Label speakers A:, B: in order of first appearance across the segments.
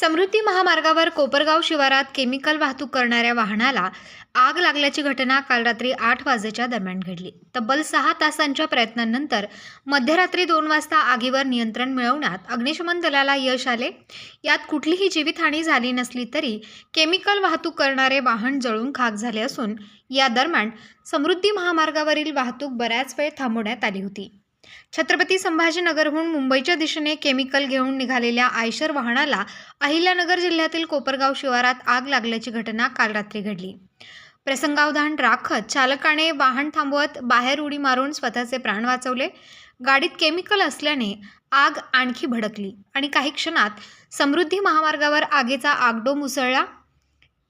A: समृद्धी महामार्गावर कोपरगाव शिवारात केमिकल वाहतूक करणाऱ्या वाहनाला आग लागल्याची घटना काल रात्री आठ वाजेच्या दरम्यान घडली. तब्बल सहा तासांच्या प्रयत्नांनंतर मध्यरात्री दोन वाजता आगीवर नियंत्रण मिळवण्यात अग्निशमन दलाला यश आले. यात कुठलीही जीवितहानी झाली नसली तरी केमिकल वाहतूक करणारे वाहन जळून खाक झाले असून या दरम्यान समृद्धी महामार्गावरील वाहतूक बऱ्याच वेळ थांबवण्यात आली होती. छत्रपती संभाजीनगरहून मुंबईच्या दिशेने केमिकल घेऊन निघालेल्या आयशर वाहनाला अहिल्यानगर जिल्ह्यातील कोपरगाव शिवारात आग लागल्याची घटना काल रात्री घडली. प्रसंगावधान राखत चालकाने वाहन थांबवत बाहेर उडी मारून स्वतःचे प्राण वाचवले. गाडीत केमिकल असल्याने आग आणखी भडकली आणि काही क्षणात समृद्धी महामार्गावर आगीचा आगडोम उसळला.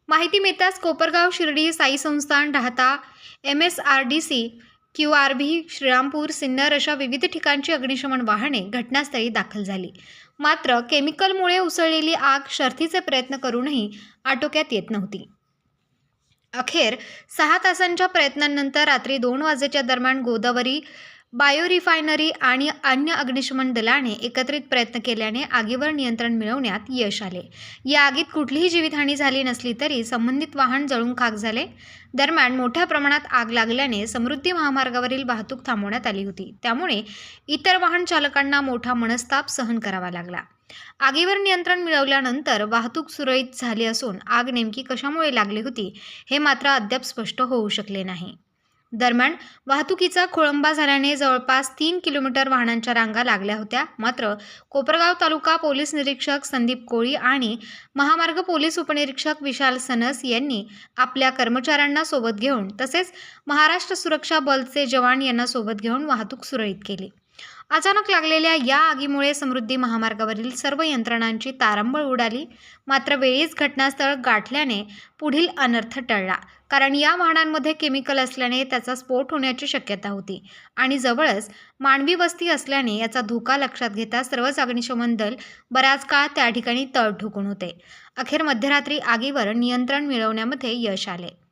A: माहिती मिळताच Kopargaon Shirdi Sai Sansthan Rahata M S R D C Q R B Shrirampur Sinnar अशा विविध ठिकाणची अग्निशमन वाहने घटनास्थळी दाखल झाली. मात्र केमिकलमुळे उसळलेली आग शर्थीचे प्रयत्न करूनही आटोक्यात येत नव्हती. अखेर सहा तासांच्या प्रयत्नांनंतर रात्री दोन वाजेच्या दरम्यान गोदावरी बायोरिफायनरी आणि अन्य अग्निशमन दलाने एकत्रित प्रयत्न केल्याने आगीवर नियंत्रण मिळवण्यात यश आले. या आगीत कुठलीही जीवितहानी झाली नसली तरी संबंधित वाहन जळून खाक झाले. दरम्यान मोठ्या प्रमाणात आग लागल्याने समृद्धी महामार्गावरील वाहतूक थांबवण्यात आली होती. त्यामुळे इतर वाहन चालकांना मोठा मनस्ताप सहन करावा लागला. आगीवर नियंत्रण मिळवल्यानंतर वाहतूक सुरळीत झाली असून आग नेमकी कशामुळे लागली होती हे मात्र अद्याप स्पष्ट होऊ शकले नाही. दरम्यान वाहतुकीचा खोळंबा झाल्याने जवळपास तीन किलोमीटर वाहनांच्या रांगा लागल्या होत्या. मात्र कोपरगाव तालुका पोलीस निरीक्षक संदीप कोळी आणि महामार्ग पोलीस उपनिरीक्षक विशाल सनस यांनी आपल्या कर्मचाऱ्यांना सोबत घेऊन तसेच महाराष्ट्र सुरक्षा बलचे जवान यांना सोबत घेऊन वाहतूक सुरळीत केली. अचानक लागलेल्या या आगीमुळे समृद्धी महामार्गावरील सर्व यंत्रणांची तारंबळ उडाली. मात्र वेळीच घटनास्थळ गाठल्याने पुढील अनर्थ टळला. कारण या वाहनांमध्ये केमिकल असल्याने त्याचा स्फोट होण्याची शक्यता होती. आणि जवळच मानवी वस्ती असल्याने याचा धोका लक्षात घेता सर्वच अग्निशमन दल बराच काळ त्या ठिकाणी तळ ठोकून होते. अखेर मध्यरात्री आगीवर नियंत्रण मिळवण्यामध्ये यश आले.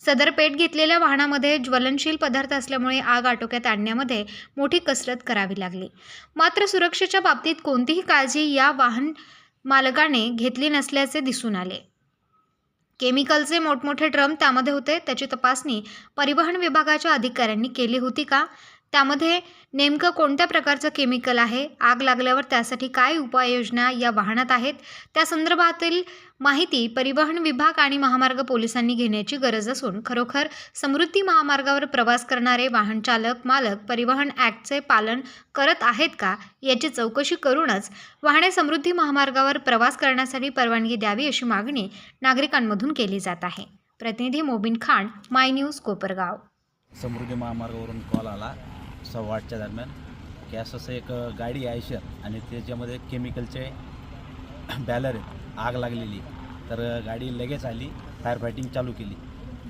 A: सदर पेट घेतलेल्या वाहनामध्ये ज्वलनशील पदार्थ असल्यामुळे आग आटोक्यात आणण्यामध्ये मोठी कसरत करावी लागली. मात्र सुरक्षेच्या बाबतीत कोणतीही काळजी या वाहन मालकाने घेतली नसल्याचे दिसून आले. केमिकलचे मोठमोठे ड्रम त्यामध्ये होते त्याची तपासणी परिवहन विभागाच्या अधिकाऱ्यांनी केली होती का? त्यामध्ये नेमकं कोणत्या प्रकारचं केमिकल आहे? आग लागल्यावर त्यासाठी काय उपाययोजना या वाहनात आहेत? त्या संदर्भातील माहिती परिवहन विभाग आणि महामार्ग पोलिसांनी घेण्याची गरज असून खरोखर समृद्धी महामार्गावर प्रवास करणारे वाहन चालक मालक परिवहन ॲक्टचे पालन करत आहेत का? याची चौकशी करूनच वाहने समृद्धी महामार्गावर प्रवास करण्यासाठी परवानगी द्यावी अशी मागणी नागरिकांमधून केली जात आहे. प्रतिनिधी मोबिन खान माय न्यूज कोपरगाव.
B: समृद्धी महामार्गावरून कॉल आला. सव्वा आठच्या दरम्यान की असं असं एक गाडी आयशर आणि त्याच्यामध्ये केमिकलचे बॅलर आहेत आग लागलेली. तर गाडी लगेच आली फायर फायटिंग चालू केली.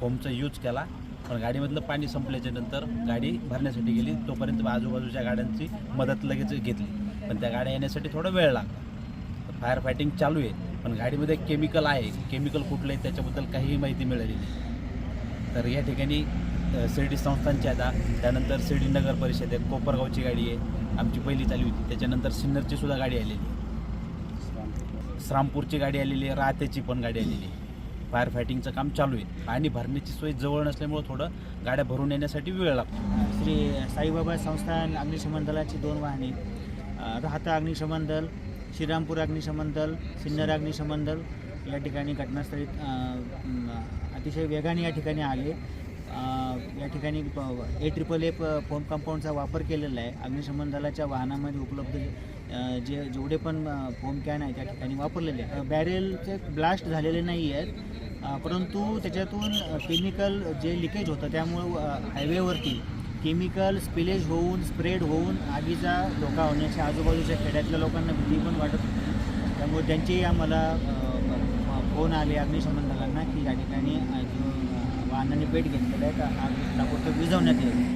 B: फोमचा यूज केला पण गाडीमधलं पाणी संपल्याच्या नंतर गाडी भरण्यासाठी गेली तोपर्यंत आजूबाजूच्या गाड्यांची मदत लगेच घेतली. पण त्या गाड्या येण्यासाठी थोडा वेळ लागला. फायर फायटिंग चालू आहे पण गाडीमध्ये केमिकल आहे. केमिकल कुठलं आहे त्याच्याबद्दल काहीही माहिती मिळाली नाही. तर या ठिकाणी शिर्डी संस्थांची आता. त्यानंतर शिर्डी नगर परिषद आहे कोपरगावची गाडी आहे. आमची पहिली चालू होती. त्याच्यानंतर सिन्नरची सुद्धा गाडी आलेली आहे. श्रामपूरची गाडी आलेली आहे राहतेची पण गाडी आलेली आहे. फायर फायटिंगचं काम चालू आहे. पाणी भरण्याची सोय जवळ नसल्यामुळं थोडं गाड्या भरून येण्यासाठी वेळ लागतो.
C: श्री साईबाबा संस्थान अग्निशमन दलाची दोन वाहने. राहता अग्निशमन दल श्रीरामपूर अग्निशमन दल सिन्नर अग्निशमन दल या ठिकाणी घटनास्थळी अतिशय वेगाने या ठिकाणी आले. या ठिकाणी ए ट्रिपल ए फोम कंपाऊंडचा वापर केलेला आहे. अग्निशमन दलाच्या वाहनामध्ये उपलब्ध जे जेवढे पण फोम कॅन आहे त्या ठिकाणी वापरलेले आहे बॅरेलचे ब्लास्ट झालेले नाही आहेत परंतु त्याच्यातून केमिकल जे लिकेज होतं त्यामुळं हायवेवरती केमिकल स्पिलेज होऊन स्प्रेड होऊन आगीचा धोका होण्याच्या आजूबाजूच्या खेड्यातल्या लोकांना भीती पण वाटत होती. त्यामुळे त्यांचेही आम्हाला फोन आले अग्निशमन दलांना की या ठिकाणी अ, जो अ, वाहनाने पेट घेतलेला आहे तर आग ताबडतोब विझवण्यात येईल